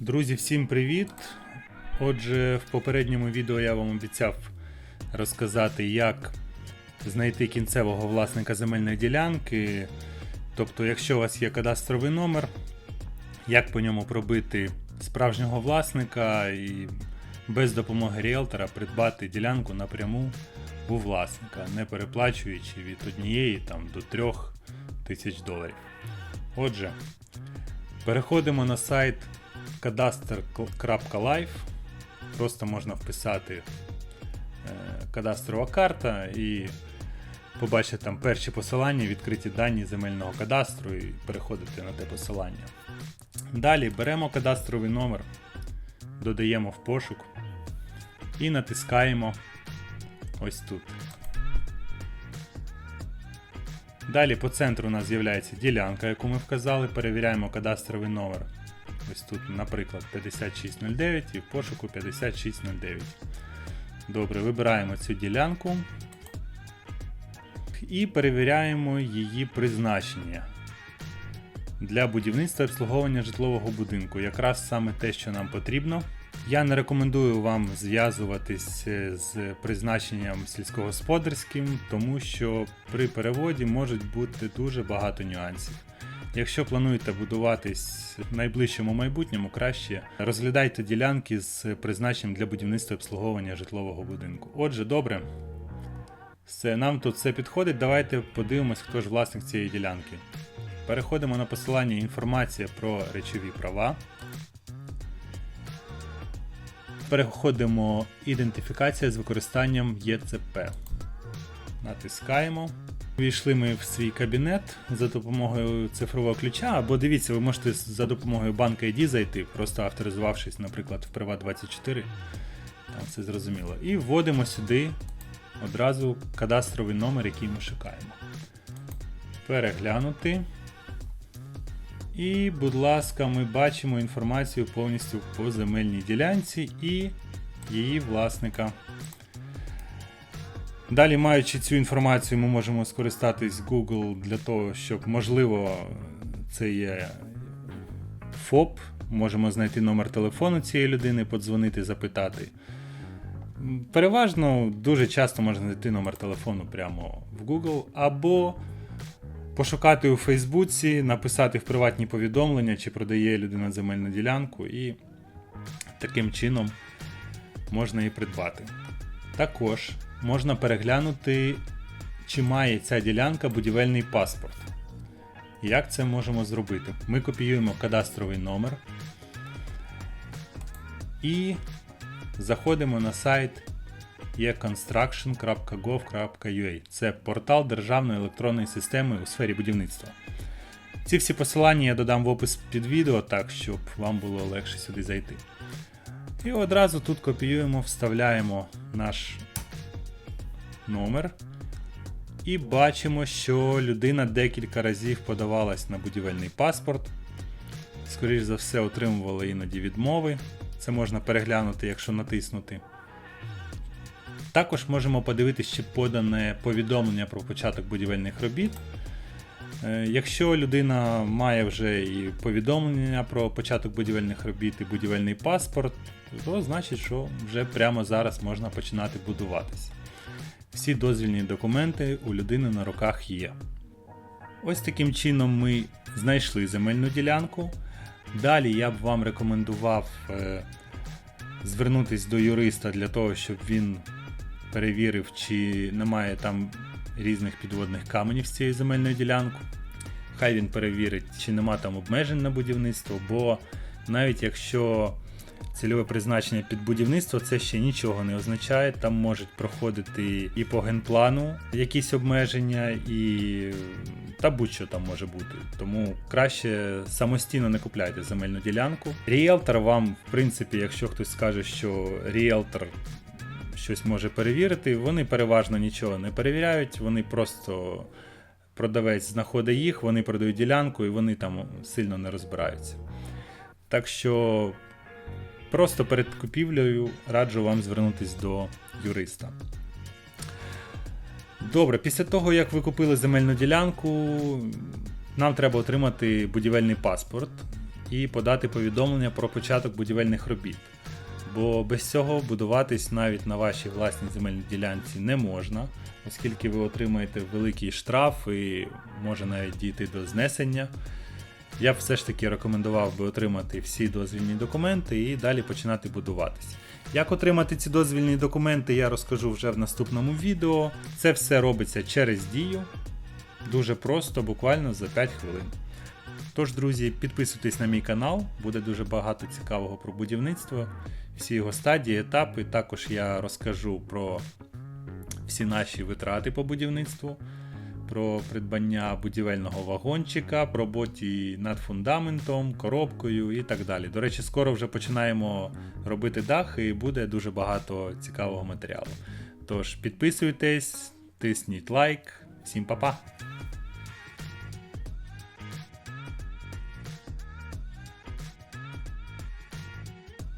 Друзі, всім привіт! Отже, в попередньому відео я вам обіцяв розказати, як знайти кінцевого власника земельної ділянки. Тобто, якщо у вас є кадастровий номер, як по ньому пробити справжнього власника і без допомоги ріелтора придбати ділянку напряму у власника, не переплачуючи від однієї там, до трьох тисяч доларів. Отже, переходимо на сайт cadastr.life. Просто можна вписати е, кадастрова карта і побачити там перші посилання, відкриті дані земельного кадастру і переходити на те посилання. Далі беремо кадастровий номер, додаємо в пошук і натискаємо ось тут. Далі по центру у нас з'являється ділянка, яку ми вказали. Перевіряємо кадастровий номер. Ось тут, наприклад, 5609 і в пошуку 5609. Добре, вибираємо цю ділянку і перевіряємо її призначення для будівництва і обслуговування житлового будинку. Якраз саме те, що нам потрібно. Я не рекомендую вам зв'язуватись е, з призначенням сільськогосподарським, тому що при переводі можуть бути дуже багато нюансів. Якщо плануєте будуватись в найближчому майбутньому, краще розглядайте ділянки з призначенням для будівництва і обслуговування житлового будинку. Отже, добре. Все, нам тут все підходить. Давайте подивимось, хто ж власник цієї ділянки. Переходимо на посилання інформація про речові права. Переходимо ідентифікація з використанням ЄЦП. Натискаємо. Війшли ми в свій кабінет за допомогою цифрового ключа, або дивіться, ви можете за допомогою банка ID зайти, просто авторизувавшись, наприклад, в Privat24. Там все зрозуміло. І вводимо сюди одразу кадастровий номер, який ми шукаємо. Переглянути. І, будь ласка, ми бачимо інформацію повністю по земельній ділянці і її власника. Далі, маючи цю інформацію, ми можемо скористатись Google для того, щоб, можливо, це є ФОП, можемо знайти номер телефону цієї людини, подзвонити, запитати. Переважно дуже часто можна знайти номер телефону прямо в Google, або пошукати у Фейсбуці, написати в приватні повідомлення, чи продає людина земельну ділянку, і таким чином можна її придбати. Також можна переглянути, чи має ця ділянка будівельний паспорт. Як це можемо зробити? Ми копіюємо кадастровий номер і заходимо на сайт econstruction.gov.ua. Це портал Державної електронної системи у сфері будівництва. Ці всі посилання я додам в опис під відео, так щоб вам було легше сюди зайти. І одразу тут копіюємо, вставляємо наш номер. І бачимо, що людина декілька разів подавалась на будівельний паспорт. Скоріше за все, отримувала іноді відмови. Це можна переглянути, якщо натиснути. Також можемо подивитися, чи подане повідомлення про початок будівельних робіт. Е, Якщо людина має вже і повідомлення про початок будівельних робіт і будівельний паспорт, то значить, що вже прямо зараз можна починати будуватись. Всі дозвільні документи у людини на руках є. Ось таким чином ми знайшли земельну ділянку. Далі я б вам рекомендував е, звернутися до юриста для того, щоб він перевірив, чи немає там різних підводних каменів з цією земельною ділянкою. Хай він перевірить, чи нема там обмежень на будівництво, бо навіть якщо цільове призначення під будівництво, це ще нічого не означає. Там можуть проходити і по генплану якісь обмеження, і та будь-що там може бути. Тому краще самостійно не купляйте земельну ділянку. Ріелтор вам, в принципі, якщо хтось скаже, що ріелтор щось може перевірити, вони переважно нічого не перевіряють, вони просто. Продавець знаходить їх, вони продають ділянку і вони там сильно не розбираються. Так що просто перед купівлею раджу вам звернутися до юриста. Добре, після того, як ви купили земельну ділянку, нам треба отримати будівельний паспорт. і подати повідомлення про початок будівельних робіт. Бо без цього будуватись навіть на вашій власній земельній ділянці не можна, оскільки ви отримаєте великий штраф і може навіть дійти до знесення. Я б все ж таки рекомендував би отримати всі дозвільні документи і далі починати будуватись. Як отримати ці дозвільні документи, я розкажу вже в наступному відео. Це все робиться через дію. Дуже просто, буквально за 5 хвилин. Тож, друзі, підписуйтесь на мій канал, буде дуже багато цікавого про будівництво, всі його стадії, етапи. Також я розкажу про всі наші витрати по будівництву, про придбання будівельного вагончика, про роботі над фундаментом, коробкою і так далі. До речі, скоро вже починаємо робити дах і буде дуже багато цікавого матеріалу. Тож підписуйтесь, тисніть лайк, всім па-па!